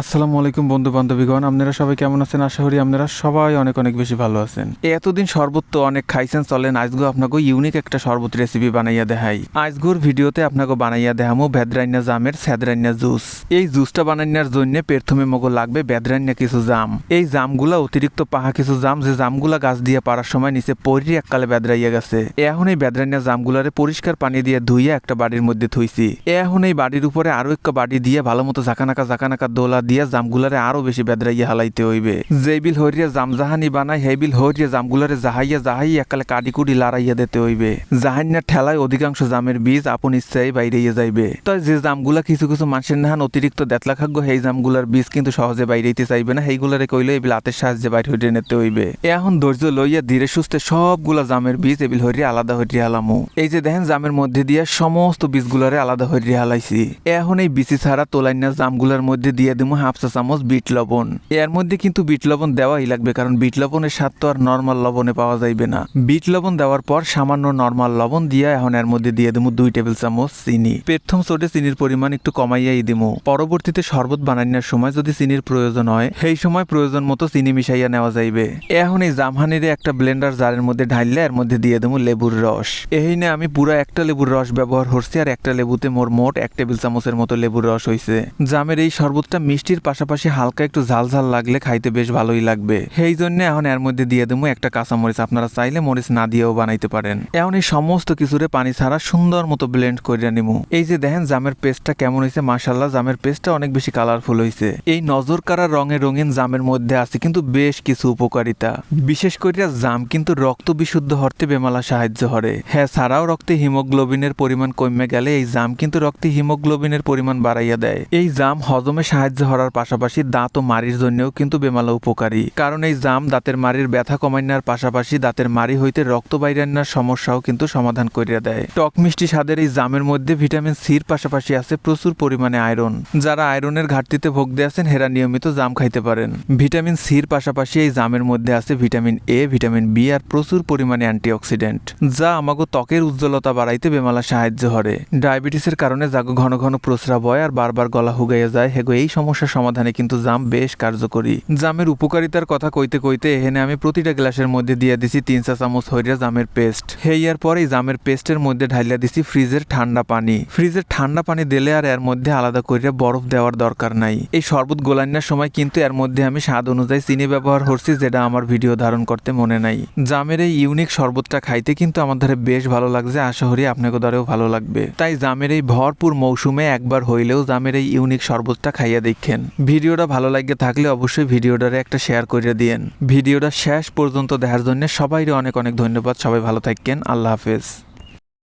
আসসালামু আলাইকুম বন্ধু বান্ধবীগণ আপনারা সবাই কেমন আছেন? আশা করি আপনারা সবাই অনেক অনেক বেশি ভালো আছেন। এতদিন শরবত তো অনেক খাইছেন, চলেন আজগো আপনাকে ইউনিক একটা শরবত রেসিপি বানাইয়া দেখাই। আজগুর ভিডিওতে আপনাকে বানাইয়া দেখামো ভেদরাইনা জামের স্যাদরাইনা জুস। এই জুসটা বানাইনার জন্য প্রথমে মগো লাগবে ভেদরাইনা কিছু জাম। এই জামগুলা অতিরিক্ত পাহা কিছু জাম, যে জামগুলা গাছ দিয়ে পারার সময় নিচে পরি এককালে বেদরাইয়া গেছে। এখন এই বেদরাইনা জামগুলারে পরিষ্কার পানি দিয়ে ধুইয়া একটা বাড়ির মধ্যে থুইছি। এখন এই বাড়ির উপরে আরও একটা বাড়ি দিয়ে ভালো মতো ঝাঁকানাকা ঝাঁকানাকা দোলা দিয়ে জামগুলারে আরও বেশি বেদরাইয়া হালাইতে হইবে। যে বিল হরিয়া জাম জাহানি বানাই সেই বিল হরিয়া জামগুলারে জাহাইয়া জাহাই একালে কাটি কুটি লাড়াইয়া দিতে হইবে। জাহান্নার ঠেলায় অধিকাংশ জামের বীজ আপন ইচ্ছাই বাইরেইয়া যাইবে। তাই যে জামগুলা কিছু কিছু মানুষের নাহান অতিরিক্ত দেতলা খাগ্য সেই জামগুলার বীজ কিন্তু সহজে বাইরেইতে চাইবে না, সেইগুলারে কইলে এবিল হাতের সাহায্যে বাইরে হইতে নিতে হইবে। এখন ধৈর্য লইয়া ধীরে সুস্থে সবগুলা জামের বীজ এবিল হরিয়া আলাদা হইয়া হালামু। এই যে দেখেন জামের মধ্যে দিয়া সমস্ত বীজগুলারে আলাদা হইয়া হালাইছি। এখন এই বিচি ছাড়া তোলাইনা জামগুলার মধ্যে দিয়ে দিমু হাফ চামচ বিট লবণ। এর মধ্যে কিন্তু বিট লবণ দেওয়াই লাগবে, কারণ বিট লবণের স্বাদ তো আর নর্মাল লবণে পাওয়া যাইবে না। বিট লবণ দেওয়ার পর সামান্য নর্মাল লবণ দিয়ে এখন এর মধ্যে দিয়ে দিমু দুই টেবিল চামচ চিনি। প্রথম সোডে চিনির পরিমাণ একটু কমাইয়াই দিমু। পরবর্তীতে শরবত বানানোর সময় যদি চিনির প্রয়োজন হয়, সেই সময় প্রয়োজন মতো চিনি মিশাইয়া নেওয়া যাইবে। এখন এই জামহানির একটা ব্লেন্ডার জারের মধ্যে ঢাইলে এর মধ্যে দিয়ে দেবো লেবুর রস। এই নে আমি পুরো একটা লেবুর রস ব্যবহার করছি, আর একটা লেবুতে মোর মোট এক টেবিল চামচের মতো লেবুর রস হইছে। জামের এই শরবতটা মিষ্টির পাশাপাশি হালকা একটু ঝাল ঝাল লাগলে খাইতে বেশ ভালোই লাগবে। সেই জন্য এখন এর মধ্যে দিয়ে দেবো একটা কাঁচা মরিচ আপনারা চাইলে মরিচ না দিয়েও বানাইতে পারেন। এখন এই সমস্ত কিছুরে পানি ছাড়া সুন্দর মতো ব্লেন্ড করে নিমু। এই যে দেখেন জামের পেস্টটা কেমন হয়েছে মাশাল্লাহ জামের পেস্টটা অনেক বেশি কালারফুল হয়েছে এই নজর কারা রঙে রঙিন জামের মধ্যে আছে কিন্তু বেশ কিছু উপকারিতা। বিশেষ করিয়া জাম কিন্তু রক্ত বিশুদ্ধ হরতে বেমালা সাহায্য করে। হ্যাঁ ছাড়াও রক্তে হিমোগ্লোবিনের পরিমাণ কমে গেলে এই জাম কিন্তু রক্তে হিমোগ্লোবিনের পরিমাণ বাড়াইয়া দেয়। এই জাম হজমে সাহায্য করার পাশাপাশি দাঁত ও মারির জন্যও কিন্তু বেমালা উপকারী। কারণ এই জাম দাঁতের মারির ব্যথা কমাইনার পাশাপাশি দাঁতের মারি হইতে রক্ত বাইরান্নার সমস্যাও কিন্তু সমাধান করিয়া দেয়। টক মিষ্টি স্বাদের এই জামের মধ্যে ভিটামিন সির পাশাপাশি আছে প্রচুর পরিমাণে আয়রন। যারা আয়রনের ঘাটতিতে ভোগদে আছেন, হেরা নিয়মিত জাম খাইতে পারেন। ভিটামিন সির পাশাপাশি এই জামের মধ্যে আছে ভিটামিন এ, ভিটামিন বি আর প্রচুর পরিমাণে অ্যান্টিঅক্সিডেন্ট, যা আমাকে ত্বকের উজ্জ্বলতা বাড়াইতে বেমালা সাহায্য করে ডায়াবেটিসের কারণে জাগো ঘন ঘন প্রস্রাব হয় আর বারবার গলা হুগাইয়া যায়, হেগো এই সমস্যার সমাধানে কিন্তু জাম বেশ কার্যকরী। জামের উপকারিতার কথা কইতে কইতে এখানে আমি প্রতিটা গ্লাসের মধ্যে দিয়ে দিছি তিন চা চামচ হইরা জামের পেস্ট। হেয়ার পর এই জামের পেস্টের মধ্যে ঢাইলা দিছি ফ্রিজের ঠান্ডা পানি। ফ্রিজের ঠান্ডা পানি দিলে আর এর মধ্যে আলাদা করে বরফ দেওয়ার দরকার নাই। এই শরবত গোলান্নার সময় কিন্তু এর মধ্যে আমি স্বাদ অনুযায়ী চিনি ব্যবহার করছি, যেটা আমার ভিডিও ধারণ করতে মনে নাই। জামের এই ইউনিক শরবতটা খাইতে কিন্তু আমার ধারে বেশ ভালো লাগছে, আশা করি আপনাকে দ্বারেও ভালো লাগবে। তাই জামের এই ভরপুর মৌসুমে একবার হইলেও জামের এই ইউনিক শরবতটা খাইয়া দেখেন। ভিডিওটা ভালো লাগে থাকলে অবশ্যই ভিডিওটারে একটা শেয়ার করে দিয়েন। ভিডিওটা শেষ পর্যন্ত দেখার জন্য সবাইরে অনেক অনেক ধন্যবাদ। সবাই ভালো থাকেন আল্লাহ হাফেজ।